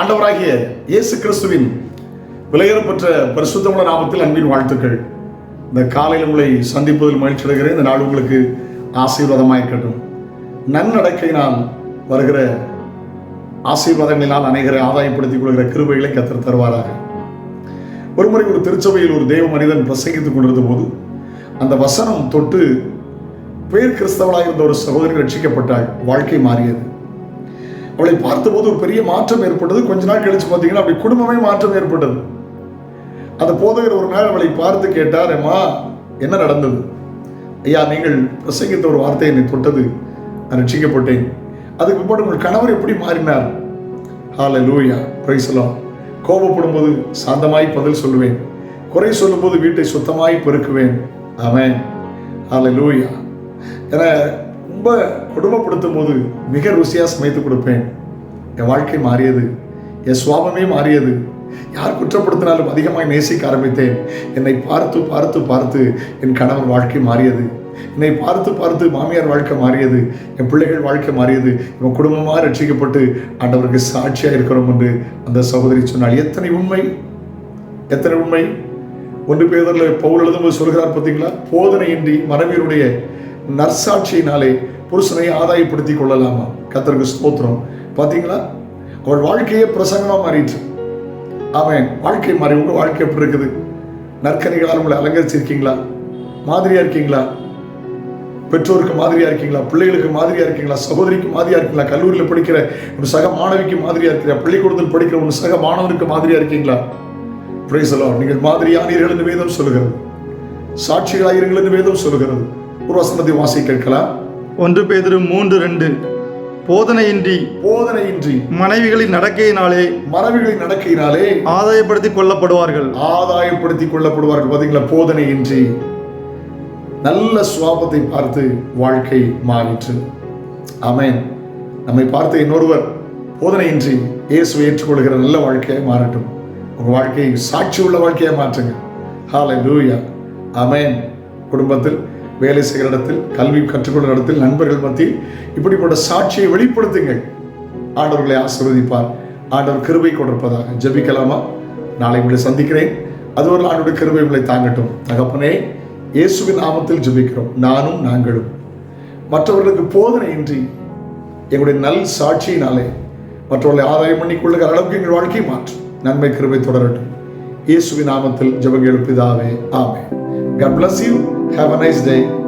ஆண்டவராகிய இயேசு கிறிஸ்துவின் விலையேறப்பெற்ற பரிசுத்தமுள்ள நாமத்தில் அன்பின் வாழ்த்துக்கள். இந்த காலையில் உங்களை சந்திப்பதில் மகிழ்ச்சி அடைகிறேன். இந்த நாள் உங்களுக்கு ஆசீர்வாதமாக இருக்கட்டும். நன்னடக்கையினால் வருகிற ஆசீர்வாதங்களினால் அனைகரை ஆதாயப்படுத்திக் கொள்கிற கிருபைகளை கத்தர் தருவாராக. ஒருமுறை ஒரு திருச்சபையில் ஒரு தேவ மனிதன் பிரசங்கித்துக் கொண்டிருந்த போது அந்த வசனம் தொட்டு பேர் கிறிஸ்தவளாக இருந்த ஒரு சகோதரி ரட்சிக்கப்பட்டாள் வாழ்க்கை மாறியது. அவளை பார்த்தபோது ஒரு பெரிய மாற்றம் ஏற்பட்டது. கொஞ்ச நாள் கழிச்சு பார்த்தீங்கன்னா அப்படி குடும்பமே மாற்றம் ஏற்பட்டது. அந்த போதகர் ஒரு நாள் அவளை பார்த்து கேட்டார் அம்மா என்ன நடந்தது? ஐயா நீங்கள் பிரசங்கித்த ஒரு வார்த்தை என்னை தொட்டது. நான் ரட்சிக்கப்பட்டேன். அதுக்கு பிற்பாடு உங்கள் கணவர் எப்படி மாறினார்? ஹால லூயா பிரைசலாம் கோபப்படும் போது சாந்தமாய் பதில் சொல்லுவேன். குறை சொல்லும்போது வீட்டை சுத்தமாய் பெருக்குவேன். ஆமென். ஹால லூயா என ரொம்ப கொடுமைப்படுத்தும் போது மிக ருசியாக சமைத்து கொடுப்பேன். என் வாழ்க்கை மாறியது. என் சுவாபமே மாறியது. யார் குற்றப்படுத்தினாலும் அதிகமாக நேசிக்க ஆரம்பித்தேன். என்னை பார்த்து பார்த்து பார்த்து என் கணவன் வாழ்க்கை மாறியது. என்னை பார்த்து பார்த்து மாமியார் வாழ்க்கை மாறியது. என் பிள்ளைகள் வாழ்க்கை மாறியது. இவன் குடும்பமாக ரட்சிக்கப்பட்டு ஆண்டவருக்கு சாட்சியாக இருக்கிறோம் என்று அந்த சகோதரி சொன்னால் எத்தனை உண்மை? எத்தனை உண்மை? ஒன்று பேதரில் பவுல் எழுதும்போது சொல்கிறார் பார்த்தீங்களா? போதனையின்றி மனைவியருடைய நற்சாட்சியினாலே புருஷனை ஆதாயப்படுத்தி கொள்ளலாமா? கத்தருக்கு ஸ்தோத்திரம். பார்த்தீங்களா அவள் வாழ்க்கையே பிரசங்கமாக மாறிட்டு அவன் வாழ்க்கை மாறி. உங்கள் வாழ்க்கை எப்படி இருக்குது? நற்கனிகளால் உங்களை அலங்கரிச்சிருக்கீங்களா? மாதிரியா இருக்கீங்களா? பெற்றோருக்கு மாதிரியா இருக்கீங்களா? பிள்ளைகளுக்கு மாதிரியா இருக்கீங்களா? சகோதரிக்கு மாதிரியா இருக்கீங்களா? கல்லூரியில் படிக்கிற ஒரு சக மாணவிக்கு மாதிரியா இருக்கிறா பள்ளிக்கூடத்தில் படிக்கிற ஒரு சக மாணவனுக்கு மாதிரியா இருக்கீங்களா? பிரைசலோ நீங்கள் மாதிரியானீர்கள் என்று வேதம் சொல்லுகிறது. சாட்சிகளாயிருங்கள் என்று வேதம் சொல்லுகிறது. ஒரு வசனத்தை வாசி கேட்கலாம். ஒன்று பேதிரு மூன்று ரெண்டு. போதனையின்றி போதனையின்றி மனைவிகளின் நடக்கையினாலே மனைவிகளின் நடக்கையினாலே ஆதாயப்படுத்திக் கொள்ளப்படுவார்கள். ஆதாயப்படுத்திக் கொள்ளப்படுவார்கள். பார்த்தீங்களா போதனையின்றி நல்ல சுவாபத்தை பார்த்து வாழ்க்கை மாறிற்று. ஆமென். நம்மை பார்த்த இன்னொருவர் போதனையின்றி இயேசுவை ஏற்றுக்கொள்கிற நல்ல வாழ்க்கையை மாறட்டும். உங்கள் வாழ்க்கையை சாட்சி உள்ள வாழ்க்கையை மாற்றுங்க. ஹாலை லூயா ஆமென். குடும்பத்தில் வேலை செய்கிற இடத்தில் கல்வி கற்றுக்கொள்கிற இடத்தில் நண்பர்கள் மத்தியில் இப்படிப்பட்ட சாட்சியை வெளிப்படுத்துங்கள். ஆண்டவர்களை ஆசிர்வதிப்பார். ஆண்டவர் கிருபை கொண்டிருப்பதாக ஜெபிக்கலாமா? நாளை உங்களை சந்திக்கிறேன். அதுவரை ஆண்டோட கிருபை உங்களை தாங்கட்டும். தகப்பனே இயேசுவின் நாமத்தில் ஜெபிக்கிறோம். நானும் நாங்களும். மற்றவர்களுக்கு போதனையின்றி எங்களுடைய நல் சாட்சியினாலே மற்றவர்களை ஆதாயம் பண்ணிக்கொள்ளுகிற அளவுக்கு எங்கள் வாழ்க்கை மாற்றும். நன்மை கிருபை தொடரட்டும். இயேசுவின் நாமத்தில் ஜெபங்கள் எழுப்பிதாவே ஆமே God bless you. Have a nice day.